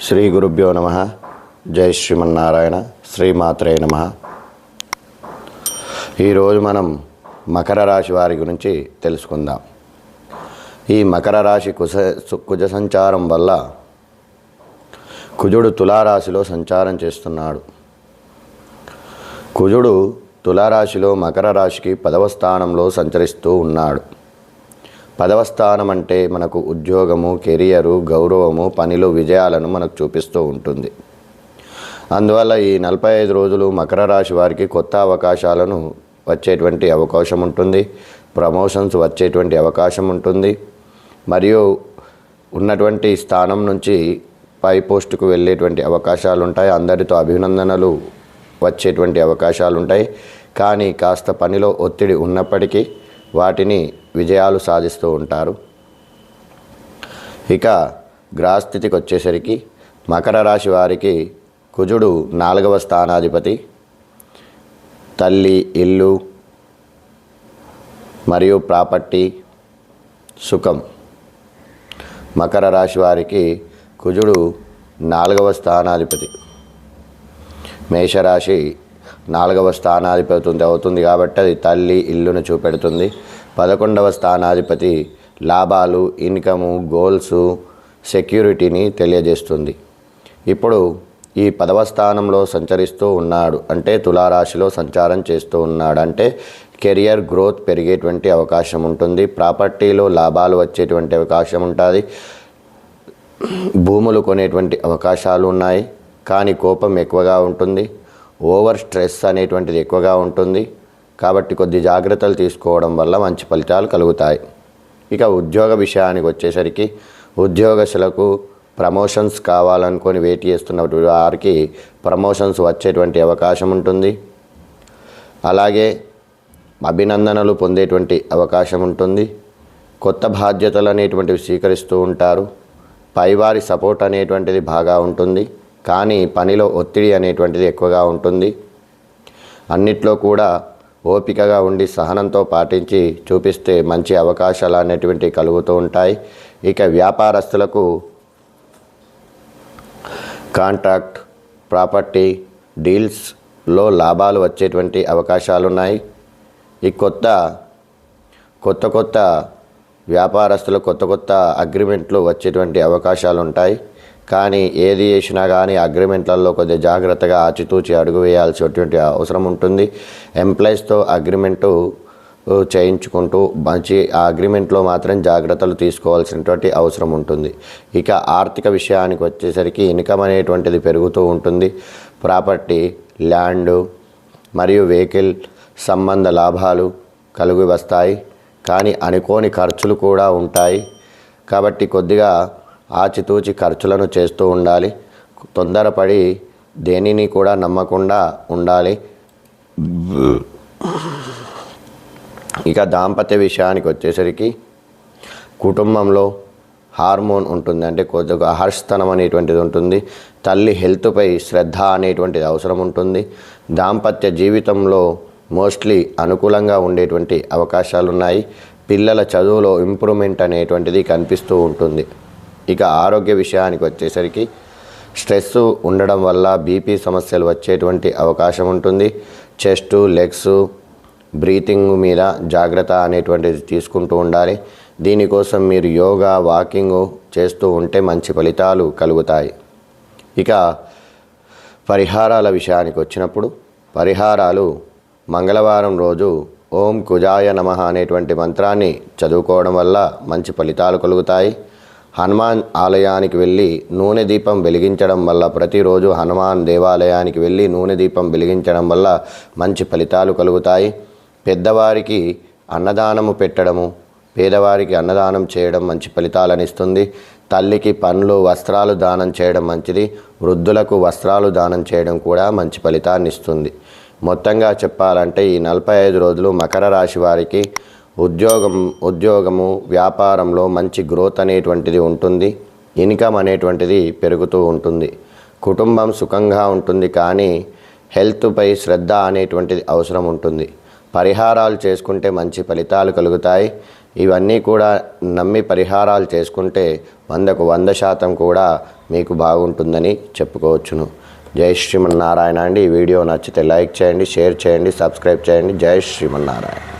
శ్రీ గురుభ్యో నమ. జై శ్రీమన్నారాయణ. శ్రీమాత్రే నమ. ఈరోజు మనం మకర రాశి వారి గురించి తెలుసుకుందాం. ఈ మకర రాశి కుశ కుజ సంచారం వల్ల కుజుడు తులారాశిలో సంచారం చేస్తున్నాడు. కుజుడు తులారాశిలో మకర రాశికి పదవ స్థానంలో సంచరిస్తూ ఉన్నాడు. పదవ స్థానం అంటే మనకు ఉద్యోగము కెరియరు గౌరవము పనిలో విజయాలను మనకు చూపిస్తూ ఉంటుంది. అందువల్ల ఈ నలభై ఐదు రోజులు మకర రాశి వారికి కొత్త అవకాశాలను వచ్చేటువంటి అవకాశం ఉంటుంది. ప్రమోషన్స్ వచ్చేటువంటి అవకాశం ఉంటుంది. మరియు ఉన్నటువంటి స్థానం నుంచి పై పోస్టుకు వెళ్ళేటువంటి అవకాశాలు ఉంటాయి. అందరితో అభినందనలు వచ్చేటువంటి అవకాశాలు ఉంటాయి. కానీ కాస్త పనిలో ఒత్తిడి ఉన్నప్పటికీ వాటిని విజయాలు సాధిస్తూ ఉంటారు. ఇక గ్రహస్థితికి వచ్చేసరికి మకర రాశి వారికి కుజుడు నాలుగవ స్థానాధిపతి తల్లి ఇల్లు మరియు ప్రాపర్టీ సుఖం. మకర రాశి వారికి కుజుడు నాలుగవ స్థానాధిపతి. మేషరాశి నాలుగవ స్థానాధిపతి అవుతుంది కాబట్టి అది తల్లి ఇల్లును చూపెడుతుంది. పదకొండవ స్థానాధిపతి లాభాలు ఇన్కము గోల్స్ సెక్యూరిటీని తెలియజేస్తుంది. ఇప్పుడు ఈ పదవ స్థానంలో సంచరిస్తూ ఉన్నాడు. అంటే తులారాశిలో సంచారం చేస్తూ ఉన్నాడు. అంటే కెరియర్ గ్రోత్ పెరిగేటువంటి అవకాశం ఉంటుంది. ప్రాపర్టీలో లాభాలు వచ్చేటువంటి అవకాశం ఉంటుంది. భూములు కొనేటువంటి అవకాశాలు ఉన్నాయి. కానీ కోపం ఎక్కువగా ఉంటుంది. ఓవర్ స్ట్రెస్ అనేటువంటిది ఎక్కువగా ఉంటుంది. కాబట్టి కొద్ది జాగ్రత్తలు తీసుకోవడం వల్ల మంచి ఫలితాలు కలుగుతాయి. ఇక ఉద్యోగ విషయానికి వచ్చేసరికి ఉద్యోగస్తులకు ప్రమోషన్స్ కావాలనుకొని వెయిట్ చేస్తున్న వారికి ప్రమోషన్స్ వచ్చేటువంటి అవకాశం ఉంటుంది. అలాగే అభినందనలు పొందేటువంటి అవకాశం ఉంటుంది. కొత్త బాధ్యతలు అనేటువంటివి స్వీకరిస్తూ ఉంటారు. పైవారి సపోర్ట్ అనేటువంటిది బాగా ఉంటుంది. కానీ పనిలో ఒత్తిడి అనేటువంటిది ఎక్కువగా ఉంటుంది. అన్నిట్లో కూడా ఓపికగా ఉండి సహనంతో పాటించి చూపిస్తే మంచి అవకాశాలు అనేటువంటివి కలుగుతూ ఉంటాయి. ఇక వ్యాపారస్తులకు కాంట్రాక్ట్ ప్రాపర్టీ డీల్స్లో లాభాలు వచ్చేటువంటి అవకాశాలు ఉన్నాయి ఈ కొత్త కొత్త కొత్త వ్యాపారస్తులు కొత్త కొత్త అగ్రిమెంట్లు వచ్చేటువంటి అవకాశాలు ఉంటాయి కానీ ఏది చేసినా కానీ అగ్రిమెంట్లలో కొద్దిగా జాగ్రత్తగా ఆచితూచి అడుగు వేయాల్సినటువంటి అవసరం ఉంటుంది. ఎంప్లాయీస్తో అగ్రిమెంటు చేయించుకుంటూ మంచి ఆ అగ్రిమెంట్లో మాత్రం జాగ్రత్తలు తీసుకోవాల్సినటువంటి అవసరం ఉంటుంది. ఇక ఆర్థిక విషయానికి వచ్చేసరికి ఇన్కమ్ అనేటువంటిది పెరుగుతూ ఉంటుంది. ప్రాపర్టీ ల్యాండ్ మరియు వెహికల్ సంబంధ లాభాలు కలిగి వస్తాయి. కానీ అనుకోని ఖర్చులు కూడా ఉంటాయి. కాబట్టి కొద్దిగా ఆచితూచి ఖర్చులను చేస్తూ ఉండాలి. తొందరపడి దేనిని కూడా నమ్మకుండా ఉండాలి. ఇక దాంపత్య విషయానికి వచ్చేసరికి కుటుంబంలో హార్మోన్ ఉంటుంది. అంటే కొద్దిగా హర్షతనం అనేటువంటిది ఉంటుంది. తల్లి హెల్త్పై శ్రద్ధ అనేటువంటిది అవసరం ఉంటుంది. దాంపత్య జీవితంలో మోస్ట్లీ అనుకూలంగా ఉండేటువంటి అవకాశాలు ఉన్నాయి పిల్లల చదువులో ఇంప్రూవ్మెంట్ అనేటువంటిది కనిపిస్తూ ఉంటుంది. ఇక ఆరోగ్య విషయానికి వచ్చేసరికి స్ట్రెస్ ఉండడం వల్ల బీపీ సమస్యలు వచ్చేటువంటి అవకాశం ఉంటుంది. చెస్ట్ లెగ్స్ బ్రీతింగ్ మీద జాగ్రత్త అనేటువంటిది తీసుకుంటూ ఉండాలి. దీనికోసం మీరు యోగా వాకింగ్ చేస్తూ ఉంటే మంచి ఫలితాలు కలుగుతాయి. ఇక పరిహారాల విషయానికి వచ్చినప్పుడు పరిహారాలు మంగళవారం రోజు ఓం కుజాయ నమ అనేటువంటి మంత్రాన్ని చదువుకోవడం వల్ల మంచి ఫలితాలు కలుగుతాయి. హనుమాన్ ఆలయానికి వెళ్ళి నూనె దీపం వెలిగించడం వల్ల ప్రతిరోజు హనుమాన్ దేవాలయానికి వెళ్ళి నూనె దీపం వెలిగించడం వల్ల మంచి ఫలితాలు కలుగుతాయి. పెద్దవారికి అన్నదానము పెట్టడము పేదవారికి అన్నదానం చేయడం మంచి ఫలితాలను ఇస్తుంది. తల్లికి పండ్లు వస్త్రాలు దానం చేయడం మంచిది. వృద్ధులకు వస్త్రాలు దానం చేయడం కూడా మంచి ఫలితాన్ని ఇస్తుంది. మొత్తంగా చెప్పాలంటే ఈ నలభై ఐదు రోజులు మకర రాశి వారికి ఉద్యోగం ఉద్యోగము వ్యాపారంలో మంచి గ్రోత్ అనేటువంటిది ఉంటుంది ఇన్కమ్ అనేటువంటిది పెరుగుతూ ఉంటుంది. కుటుంబం సుఖంగా ఉంటుంది కానీ హెల్త్పై శ్రద్ధ అనేటువంటిది అవసరం ఉంటుంది. పరిహారాలు చేసుకుంటే మంచి ఫలితాలు కలుగుతాయి. ఇవన్నీ కూడా నమ్మి పరిహారాలు చేసుకుంటే వందకు వంద శాతం కూడా మీకు బాగుంటుందని చెప్పుకోవచ్చును. జై శ్రీమన్నారాయణ అండి. ఈ వీడియో నచ్చితే లైక్ చేయండి షేర్ చేయండి సబ్స్క్రైబ్ చేయండి. జై శ్రీమన్నారాయణ.